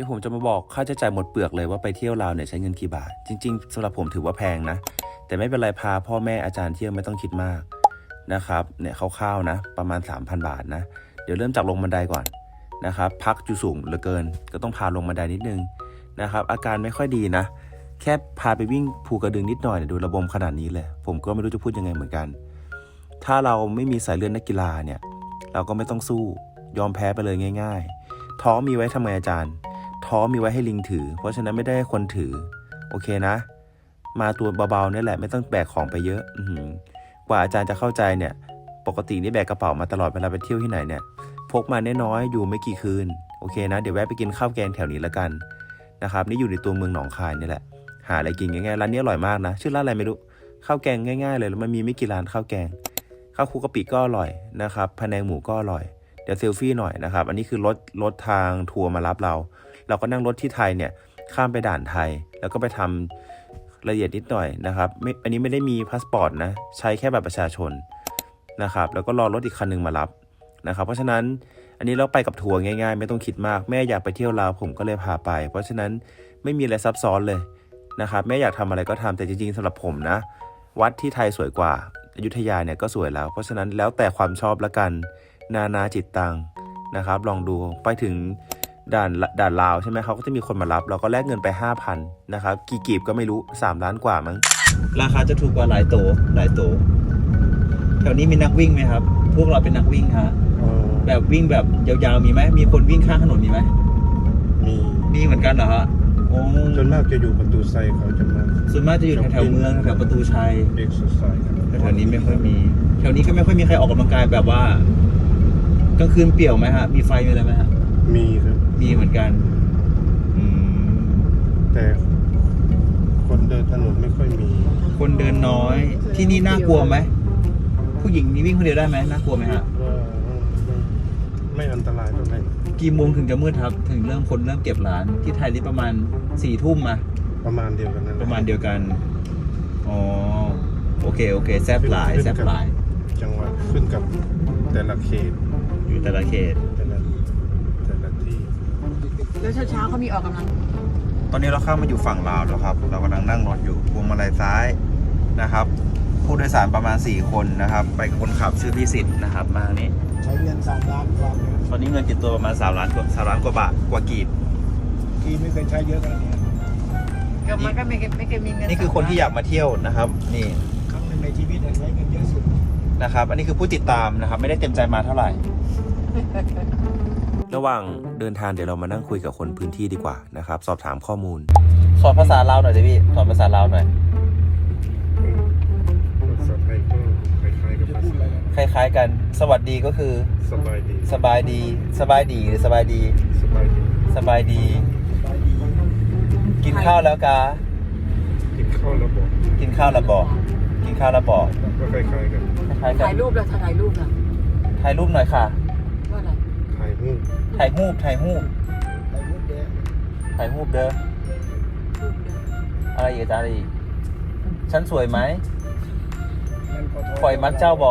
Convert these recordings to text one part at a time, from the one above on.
ดี๋ยวผมจะมาบอกค่าใช้จ่ายหมดเปลือกเลยว่าไปเที่ยวลาวเนี่ยใช้เงินกี่บาท จริง ๆสำหรับผมถือว่าแพงนะ แต่ไม่เป็นไรพาพ่อแม่อาจารย์เที่ยวไม่ต้องคิดมากนะครับเนี่ยคร่าวๆนะ ประมาณ 3,000 บาทนะ เดี๋ยวเริ่มจากลงบันไดก่อนนะครับพักจุสูงเหลือเกิน ก็ต้องพาลงบันไดนิดนึงนะครับอาการไม่ค่อยดีนะ แค่พาไปวิ่งภูกระดึงนิดหน่อยเนี่ยดูระบมขนาดนี้เลย ผมก็ไม่รู้จะพูดยังไงเหมือนกัน ถ้าเราไม่มีสายเลือดนักกีฬาเนี่ยเราก็ไม่ต้องสู้ยอมแพ้ไปเลยง่าย ๆ ท้อมีไว้ทำไมอาจารย์ ท้อมีไว้ให้ลิงถือ เพราะฉะนั้นไม่ได้ให้คนถือ โอเคนะ มาตัวเบาๆเนี่ยแหละไม่ต้องแบกของไปเยอะอืกว่าอาจารย์จะเข้าใจเนี่ย ปกตินี่แบกกระเป๋ามาตลอดเวลาไปเที่ยวที่ไหนเนี่ยพกมาน้อยๆอยู่ไม่กี่คืนโอเคนะ เดี๋ยวแวะไปกินข้าวแกงแถวนี้ละกันนะครับนี่อยู่ในตัวเมืองหนองคายนี่แหละ หาอะไรกินง่ายๆร้านนี้อร่อยมากนะ ชื่อร้านอะไรไม่รู้ข้าวแกงง่าย ๆ เลยแล้วมันมีไม่กี่ร้านข้าวแกงข้าวคุกกะปิก็อร่อยนะครับพะแนงหมูก็อร่อยเดี๋ยวเซลฟี่หน่อยนะครับ อันนี้คือรถรถทางทัวร์มารับเรา เราก็นั่งรถที่ไทยเนี่ยข้ามไปด่านไทย แล้วก็ไปทำราละเอียดนิดหน่อยนะครับไม่อันนี้ไม่ได้มีพาสปอร์ตนะใช้แค่บัตรประชาชนนะครับแล้วก็รอรถอีกคันหนึ่งมารับนะครับ เพราะฉะนั้นอันนี้เราไปกับทัวร์ง่ายๆ ไม่ต้องคิดมากแม่อยากไปเที่ยวลาวผมก็เลยพาไป เพราะฉะนั้นไม่มีอะไรซับซ้อนเลยนะครับแม่อยากทำอะไรก็ทำแต่จริงๆสำหรับผมนะ วัดที่ไทยสวยกว่าอยุธยาเนี่ยก็สวยแล้ว เพราะฉะนั้นแล้วแต่ความชอบละกัน นานาจิตตังนะครับ ลองดูไปถึง ด่านด่านลาวใช่ไหมเขาก็จะมีคนมารับ เราก็แลกเงินไป 5,000นะครับกี่กีบก็ไม่รู้ 3 ล้านกว่ามั้งราคาจะถูกกว่าหลายโตหลายโตแถวนี้มีนักวิ่งไหมครับ พวกเราเป็นนักวิ่งฮะอ๋อแบบวิ่งแบบยาวๆมีไหมมีคนวิ่งข้างถนนมีไหมมีมีเหมือนกันเหรอฮะโอ้จนมากจะอยู่ประตูไซเขาจะมาส่วนมากจะอยู่แถวๆเมืองแถวประตูชัยเอ็กซ์ไซส์กันแต่แถวนี้ไม่ค่อยมี แถวนี้ก็ไม่ค่อยมีใครออกกำลังกายแบบว่ากลางคืนเปี่ยวไหมฮะมีไฟมีอะไรไหมฮะมีครับ มีเหมือนกัน อืม แต่คนเดินถนนไม่ค่อยมี คนเดินน้อย ที่นี่น่ากลัวไหม ผู้หญิงนี่วิ่งคนเดียวได้ไหมน่ากลัวไหมฮะ ว่าไม่อันตรายเท่าไหร่กี่โมงถึงจะมืดครับ ถึงเริ่มคนเริ่มเก็บร้าน ที่ไทยนี่ประมาณสี่ทุ่มมา ประมาณเดียวกันนั่นแหลประมาณเดียวกัน อ๋อ โอเค โอเค แซบหลาย แซบหลาย จังหวัดขึ้นกับแต่ละเขต อยู่แต่ละเขตแต่ละแต่ละที่ แล้วเช้าๆเขามีออกกำลัง ตอนนี้เราเข้ามาอยู่ฝั่งลาวแล้วครับ เรากำลังนั่งรถอยู่พวงมาลัยซ้ายนะครับ ผู้โดยสารประมาณ 4 คนนะครับ ไปกับคนขับชื่อพี่สิทธิ์นะครับ มาทางนี้ ใช้เงินสามล้านกว่าเนี่ยตอนนี้เงินติดตัวประมาณ3ล้านกว่า3ล้านกว่าบาทกว่ากีบทีไม่เคยใช้เยอะขนาดนี้ก็มันก็ไม่เคยไม่เคยมีเงินนี่คือคนที่อยากมาเที่ยวนะครับ นี่ครั้งหนึ่งในชีวิตเนี่ยใช้เงินเยอะสุดนะครับ อันนี้คือผู้ติดตามนะครับ ไม่ได้เต็มใจมาเท่าไหร่ ระหว่างเดินทางเดี๋ยวเรามานั่งคุยกับคนพื้นที่ดีกว่านะครับ สอบถามข้อมูล สอนภาษาลาวหน่อยสิพี่ สอนภาษาลาวหน่อย ภาษาไทยก็คล้ายๆกับจะภาพูดษาอะไรนะคล้าย ๆ กัน สวัสดีก็คือ สบายดีสบายดี สบายดีหรือสบายดีสบายดี สบายดีสบายดี กินข้าวแล้วกา กินข้าวแล้วบอกกินข้าวแล้วบอก กินข้าวแล้วบอกก็คล้ายๆกัน คล้ายๆกัถ่านยรูปแล้วถ่ายรูปแล้วถ่ายรูปหน่อยค่ะว่าอะไร ถ่ายรูปถ่ายรูปถ่ายรูปไปรูปเดียวถ่ายรูปเด้ออะไรอีกอาจารย์อะไรอีกฉันสวยไหมมันขอโทษปล่อยมัดเจ้าบ่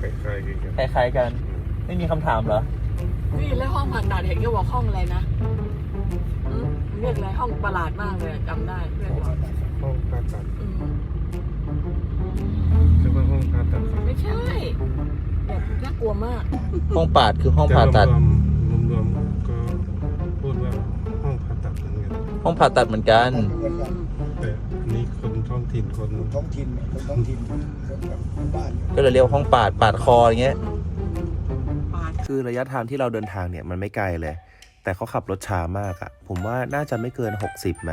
คล้ายๆกันคล้ายๆกัน ไม่มีคำถามเหรอนี่แล้วห้องผ่าตัดเห็นก็บอกห้องอะไรนะอืมเรียกอะไรห้องประหลาดมากเลยจำได้เพื่อนบอกห้องผ่าตัดอืมคือว่าห้องผ่าตัดครับไม่ใช่ แบบน่ากลัวมากห้องปาดคือห้องผ่าตัด รวมๆรวมๆก็พูดว่าห้องผ่าตัดเหมือนกันห้องผ่าตัดเหมือนกันแต่อันนี้คนท้องถิ่นคนท้องถิ่นคนท้องถิ่นคนแบบบ้านก็เลยเรียกว่าห้องปาดปาดคออย่างเงี้ย ปาดคือระยะทางที่เราเดินทางเนี่ยมันไม่ไกลเลย แต่เขาขับรถช้ามากอะผมว่าน่าจะไม่เกิน 60ไหม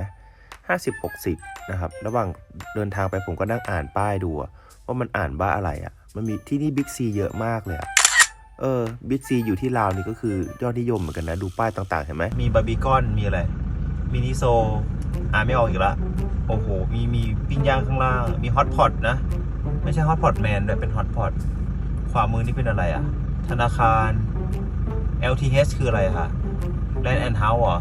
ห้าสิบหกสิบนะครับ ระหว่างเดินทางไปผมก็นั่งอ่านป้ายดูอะว่ามันอ่านว่าอะไรอะ มันมีที่นี่บิ๊กซีเยอะมากเลยอะเออบิ๊กซีอยู่ที่ลาวนี่ก็คือยอดนิยมเหมือนกันนะ ดูป้ายต่างๆเห็นไหมมีบาร์บีคอนมีอะไรมินิโซอ่าไม่ออกอีกละโอ้โห มีมีปิ้งย่างข้างล่าง มีฮอตพอตนะ ไม่ใช่ฮอตพอตแมนด้วยเป็นฮอตพอตขวามือนี่เป็นอะไรอะธนาคาร LTH คืออะไรคะ Land and House เหรอ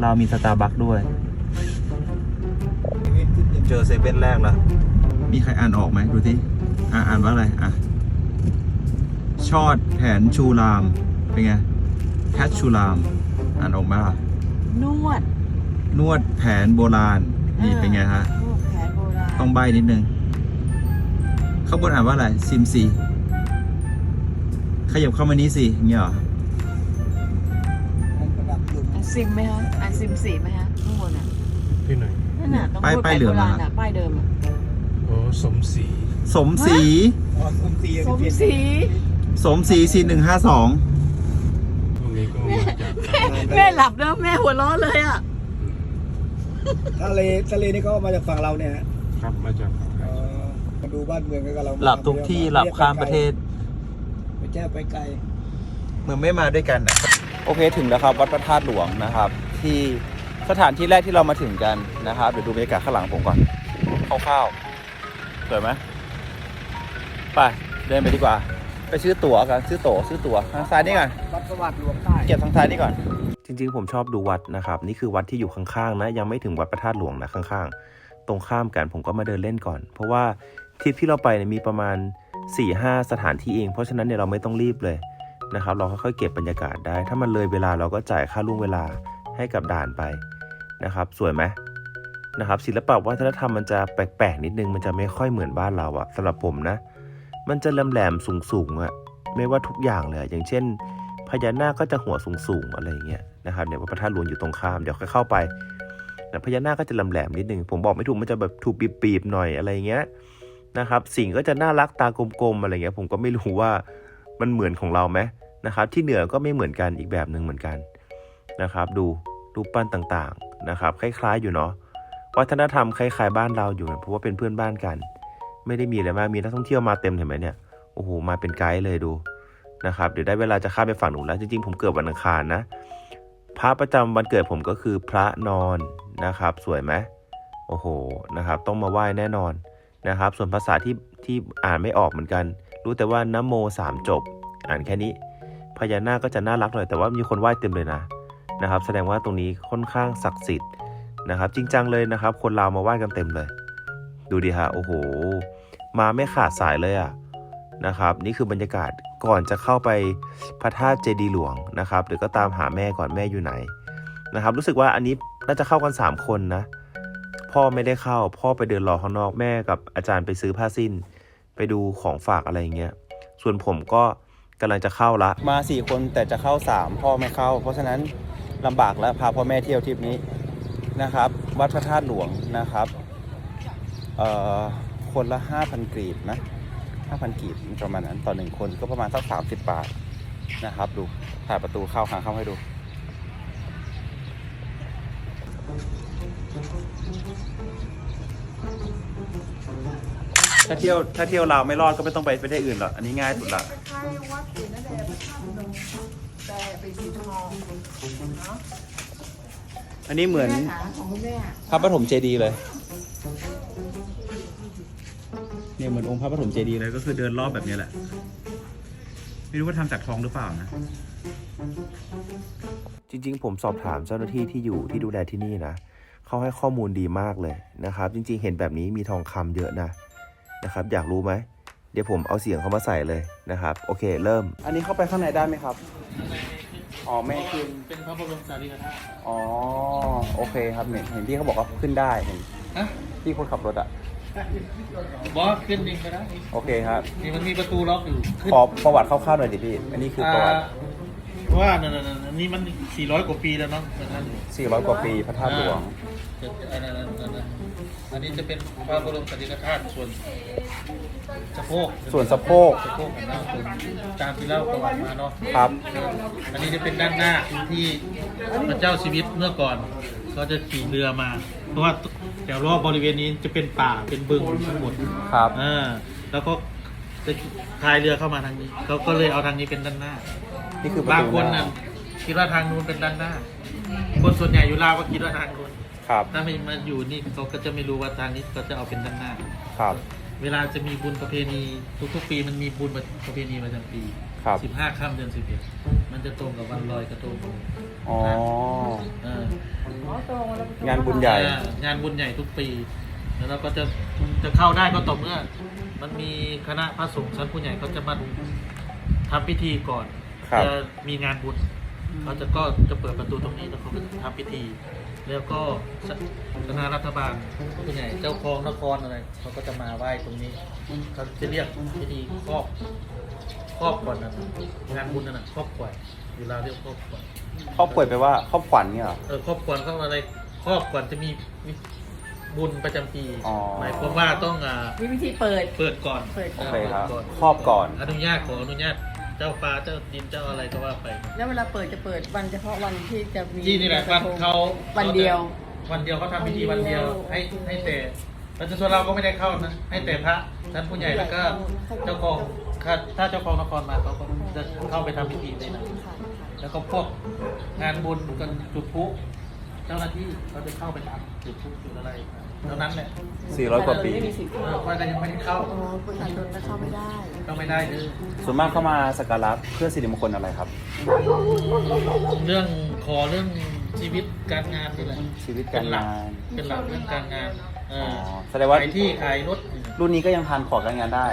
เรามีสตาร์บัคด้วย เจอเซเว่นแรกแล้ว มีใครอ่านออกไหมดูสิอ่าอ่านว่าอะไรอะชชอดแผนชูราม เป็นไงแพทชูราม อ่านออกไหมล่ะ นวด นวดแผนโบราณ นี่เป็นไงฮะ นวดแผนโบราณ ต้องใบนิดนึง ข้างบนอ่านว่าอะไร ซิมซีขยับเข้ามานี้สิอย่างเงี้ยเหรอมันประดับลุมอะซิมไหมคะอะซิมสีไหมคะข้างบนอะที่ไหนนั่นน่ะตรงป้ายนวดป้ายเหลืองแผนโบราณอะอะป้ายเดิมอะ อ๋อสมศรีสมศรีอ๋อคุมตีสมเปลี่ยนศรีสมศรีสี่หนึ่งห้าสองพวกนี้ก็มาจากแม่หลับแล้วแม่หัวเร้อนเลยอะทะเลทะเลนี่ก็มาจากฝั่งเราเนี่ยฮะครับมาจากฝั่งไทเอยอมาดูบ้านเมืองกันกับเราหลับทุกที่หลับข้ามประเทศ ไม่ใช่ไปไกล เหมือนไม่มาด้วยกันนะโอเคถึงแล้วครับ วัดพระธาตุหลวงนะครับ ที่สถานที่แรกที่เรามาถึงกันนะครับเดี๋ยวดูบรรยากาศข้างหลังผมก่อนคร่าวๆ สวยไหมไปเดินไปดีกว่า ไปซื้อตั๋วกันซื้อตั๋วซื้อตั๋วทางซ้ายนี่ก่อนวัดสวัสดิ์หลวงใต้เก็บทางซ้ายนี่ก่อน จริง ๆ ผมชอบดูวัดนะครับ นี่คือวัดที่อยู่ข้างๆนะยังไม่ถึงวัดพระธาตุหลวงนะข้างๆ ตรงข้ามกันผมก็มาเดินเล่นก่อน เพราะว่าทริปที่เราไปเนี่ยมีประมาณ4-5สถานที่เอง เพราะฉะนั้นเนี่ยเราไม่ต้องรีบเลยนะครับ เราค่อยๆเก็บบรรยากาศได้ ถ้ามันเลยเวลาเราก็จ่ายค่าล่วงเวลาให้กับด่านไปนะครับ สวยไหม นะครับศิลปะวัฒนธรรมมันจะแปลกๆนิดนึงมันจะไม่ค่อยเหมือนบ้านเราอะสำหรับผมนะ มันจะแหลมๆสูงๆอะไม่ว่าทุกอย่างเลยอย่างเช่น พญานาคก็จะหัวสูงๆอะไรอย่างเงี้ยนะครับเนี่ยวพระธาตุหลวงอยู่ตรงข้ามเดี๋ยวค่อยเข้าไปแต่พญานาคก็จะแหลมๆนิดนึงผมบอกไม่ถูกมันจะแบบถูกบีบๆหน่อยอะไรอย่างเงี้ยนะครับสิ่งก็จะน่ารักตากลมๆอะไรเงี้ยผมก็ไม่รู้ว่ามันเหมือนของเราไหมนะครับที่เหนือก็ไม่เหมือนกันอีกแบบหนึ่งเหมือนกันนะครับ ดูรูปปั้นต่างๆนะครับ คล้ายๆอยู่เนาะ วัฒนธรรมคล้ายๆบ้านเราอยู่นะเพราะว่าเป็นเพื่อนบ้านกัน ไม่ได้มีอะไรมากมีนักท่องเที่ยวมาเต็มเห็นไหมเนี่ยโอ้โหมาเป็นไกด์เลยดูนะครับเดี๋ยวได้เวลาจะข้ามไปฝั่งหนูแล้วจริงๆผมเกิดวันอังคารนะพระประจำวันเกิดผมก็คือพระนอนนะครับ สวยไหมโอ้โหนะครับต้องมาไหว้แน่นอนนะครับ ส่วนภาษาที่ที่อ่านไม่ออกเหมือนกัน รู้แต่ว่านโมสามจบ อ่านแค่นี้พญานาคก็จะน่ารักหน่อยแต่ว่ามีคนไหว้เต็มเลยนะนะครับ แสดงว่าตรงนี้ค่อนข้างศักดิ์สิทธิ์ นะครับจริงจังเลยนะครับ คนลาวมาไหว้กันเต็มเลย ดูดิฮะโอ้โห มาไม่ขาดสายเลยอะนะครับ นี่คือบรรยากาศก่อนจะเข้าไปพระธาตุเจดีหลวงนะครับเดี๋ยวก็ตามหาแม่ก่อนแม่อยู่ไหนนะครับ รู้สึกว่าอันนี้น่าจะเข้ากัน 3 คนนะ พ่อไม่ได้เข้า พ่อไปเดินรอข้างนอกแม่กับอาจารย์ไปซื้อผ้าสิ้น ไปดูของฝากอะไรอย่างเงี้ยส่วนผมก็กำลังจะเข้าละมา 4 คนแต่จะเข้า 3 พ่อไม่เข้า เพราะฉะนั้นลำบากแล้วพาพ่อแม่เที่ยวทริปนี้ นะครับ วัดพระธาตุหลวงนะครับคนละ 5,000กรีบนะ5,000กรีบประมาณนั้นต่อหนึ่งคนก็ประมาณสัก 30 บาทนะครับ ดูถ่ายประตูเข้าหางเข้าให้ดูถ้าเที่ยวถ้าเที่ยวลาวไม่รอดก็ไม่ต้องไปประเทศอื่นหรอกอันนี้ง่ายสุดละวัดอื่นนั่นแหละพระธาตุพนมแต่เป็นสีทองเนาะ อันนี้เหมือนแม่ขาของคุณแม่พระปฐมเจดีย์เลย เนี่ยเหมือนองค์พระปฐมเจดีย์เลยก็คือเดินรอบแบบนี้แหละ ไม่รู้ว่าทำจากทองหรือเปล่านะ จริง ๆ ผมสอบถามเจ้าหน้าที่ที่อยู่ที่ดูแลที่นี่นะเขาให้ข้อมูลดีมากเลยนะครับ จริง ๆ เห็นแบบนี้มีทองคำเยอะนะนะครับ อยากรู้ไหมเดี๋ยวผมเอาเสียงเขามาใส่เลยนะครับ โอเค เริ่ม อันนี้เข้าไปข้างในได้ไหมครับ อ๋อไม่ขึ้น เป็นพระบรมสารีริกธาตุอ๋อ โอเคครับเห็นเห็นที่เขาบอกว่าขึ้นได้เห็นฮะที่คนขับรถอะบอสขึ้นเองก็ได้โอเคครับ นี่มันมีประตูล็อกอยู่ขึ้นขอประวัติคร่าวๆหน่อยดิพี่ อันนี้คือประวัติอ่าเพราะว่านั่นนั่นนั่นนี่มัน 400 กว่าปีแล้วเนาะนั่นอยู่400 กว่าปีพระธาตุหลวง จะอันนั้นอันนั้นอันนั้นอันนี้จะเป็นพระบรมสารีริกธาตุส่วนสะโพกส่วนสะโพก สะโพกของเราส่วนตามที่เล่าประวัติมาเนาะ ครับ อันนี้จะเป็นด้านหน้าที่พระเจ้าชีวิตเมื่อก่อนเขาจะขี่เรือมา เพราะว่าแถวรอบบริเวณนี้จะเป็นป่าเป็นบึงทั้งหมดครับ อ่าแล้วก็จะพายเรือเข้ามาทางนี้เขาก็เลยเอาทางนี้เป็นด้านหน้านี่คือประบางตูคนหน่ะน้าคิดว่าทางนู้นเป็นด้านหน้า คนส่วนใหญ่อยู่ลาวก็คิดว่าทางนู้น ครับ ถ้าไม่มาอยู่นี่เขาก็จะไม่รู้ว่าทางนี้เขาจะเอาเป็นด้านหน้า ครับ เวลาจะมีบุญประเพณีทุกๆปีมันมีบุญประเพณีประจำปีครับ สิบห้าค่ำเดือนสิบเอ็ดมันจะตรงกับวันลอยกระทงอ๋อ เอออ๋อตรงแล้วงานบุญใหญ่ อ่างานบุญใหญ่ทุกปี แล้วเราก็จะจะเข้าได้ก็ต่อเมื่อ มันมีคณะพระสงฆ์ชั้นผู้ใหญ่เขาจะมาทำพิธีก่อน ครับ จะมีงานบุญเขาจะก็จะเปิดประตูตรงนี้แล้วเขาก็จะทำพิธี แล้วก็สคณะรัฐบาลผู้ใหญ่เจ้าครองนครอะไรเขาก็จะมาไหว้ตรงนี้เขาจะเรียกพิธีครอบครอบก่อนนะงานบุญนั่นนะครอบก่อนเวลาเรียกครอบก่อนครอบป่วยไปลว่าครอบขวัญเนี่ยเหรอเออครอบก่อนเขาอะไรครอบก่อนจะมีบุญประจำปีอ๋อ หมายความว่าต้องอ่ามีวิธีเปิด เปิดก่อนเปิดก่โออนเคครับปิดครอบก่อน อนุญาตขออนุญาต เจ้าฟ้าเจ้าดินเจ้าอะไรก็ว่าไป แล้วเวลาเปิดจะเปิดวันเฉพาะวันที่จะมีที่นี่แหละวันเขาวันเดียว วันเดียวเขาทำพิธีวันเดียววันเดียวให้ให้แต่ประชาชนเราก็ไม่ได้เข้านะให้แต่พระท่านผู้ใหญ่แล้วก็เจ้าของถ้าถ้าเจ้าของนครมาเขาก็จะเข้าไปทำพิธีในนั้นค่ะแล้วก็พวกงานบุญกันจุดพลุเจ้าหน้าที่เขาจะเข้าไปทำจุดพลุจุดอะไร เท่านั้นแหละ400 กว่าปี ไม่มีสิทธิ์เออค่อยก็ยังไม่ได้เข้า อ๋อประชาชนก็เข้าไม่ได้เข้าไม่ได้เลยส่วนมากเข้ามาสักการะเพื่อสิริมงคลอะไรครับ เรื่องขอเรื่องชีวิตการงานนี่แหละชีวิตการงาน เป็นหลักเรื่องการงานเอออ๋อแสดงว่า ขายที่ขายรถรุ่นนี้ก็ยังทานขอการงานได้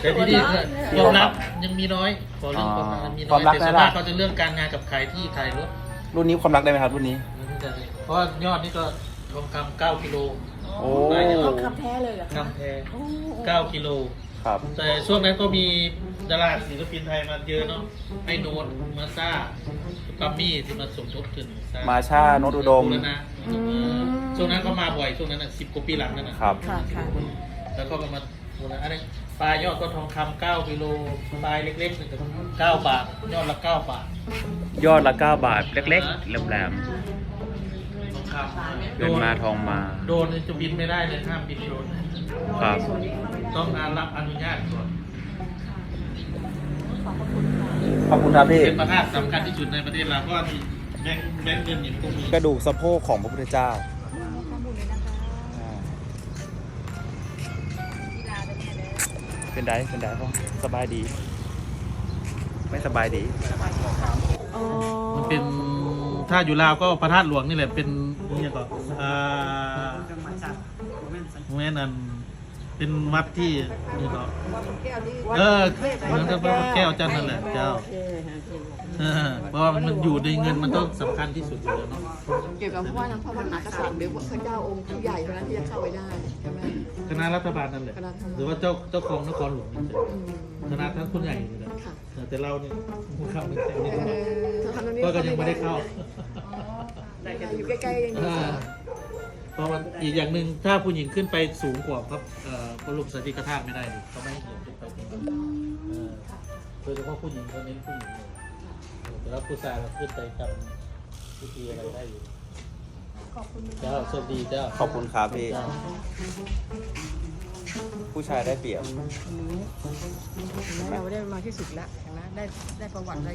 แต่ที่นี่ยอมรับยังมีน้อยขอเรื่องความรักยังมีคน้อวายมรักแต่ส่วนได้มาละกเขาจะเรื่องการงานกับขายที่ขายรถ รุ่นนี้ความรักได้ไหมครับรุ่นนี้ เพราะว่ายอดนี่ก็ทองคำเก้ากิโลโอ้ได้เยเขาอะคำแท้เลยเหรอคะคำแพงโอ้เก้ากิโลครับแต่ช่วงนั้นก็มีดาราศิลปินไทยมาเยอะเนาะไอโนนมาซ่าปัมมี่ที่มาสมทบทุนซ่มาชาโนตอุดมบูรณะเออช่วงนั้นเขามาบ่อยช่วงนั้นสิบกว่าปีหลังนั่นนะครับค่ะค่ะแล้วเขาก็มาบูรณะอันนี้ ปลายยอดก็ทองคำเก้ากิโลปลายเล็กๆหนึ่งก็เก้าบาท ยอดละเก้าบาทยอดละ 9 บาทเล็กๆแหลมทองคำๆเงินมาทองมา โดนจะบินไม่ได้เลยห้ามบินโดน ครับ ต้องอารับอนุญาตก่อนขอบคุณครับพี่ เป็นประธาตุสำคัญที่สุดในประเทศเราเพราะว่ามีแบงค์แบงค์เงินอย่างพวกนี้กระดูกสะโพกของพระพุทธเจ้า เป็นไดเป็นไดพ่อสบายดี ไม่สบายดี อ๋อมันเป็นถ้าอยู่ลาวก็พระธาตุหลวงนี่แหละเป็นนี่ก็อ่าแม่นันเป็นวัดที่นี่ก็เออเหมือนกับวัดแก้วจันทร์นั่นแหละเจ้า โอเคโอ เคเออเพราะว่ามันอยู่ในเงินมันต้องสำคัญที่สุดอยู่แล้วเนาะเกี่ยวกับว่าทางพระมหากษัตริย์หรือว่าพระเจ้าองค์ผู้ใหญ่เท่านั้นที่จะเข้าไปได้ใช่ไหมคณะรัฐบาลนั่นแหละคณะรัฐบาลหรือว่าเจ้าเจ้าของนครหลวงนี่แหละอืมคณะท่านผู้ใหญ่นี่แหละค่ะแต่เราเนี่ยผู้เข้าไม่ได้ไม่เอได้อทางนี้ก็ก็ยังไม่ได้เข้าอยู่ใกล้ๆเองอ่าเพราะว่าอีกอย่างหนึ่งถ้าผู้หญิงขึ้นไปสูงกว่าพระเอ่อพระบรมสารีริกธาตุไม่ได้ดิเขาไม่ให้หญิงขึ้นไปตรงนั้นเออโดยเฉพาะผู้หญิงเขาเน้นผู้หญิงเลย แต่ว่าผู้ชายเราขึ้นไปจำพิธีอะไรได้อยู่เจ้าโชคดีเจ้าขอบคุณครับพี่ เจ้าผู้ชายได้เปรียบ เราได้มาที่สุดแล้วเห็นไหมได้ได้ประวัติอะไร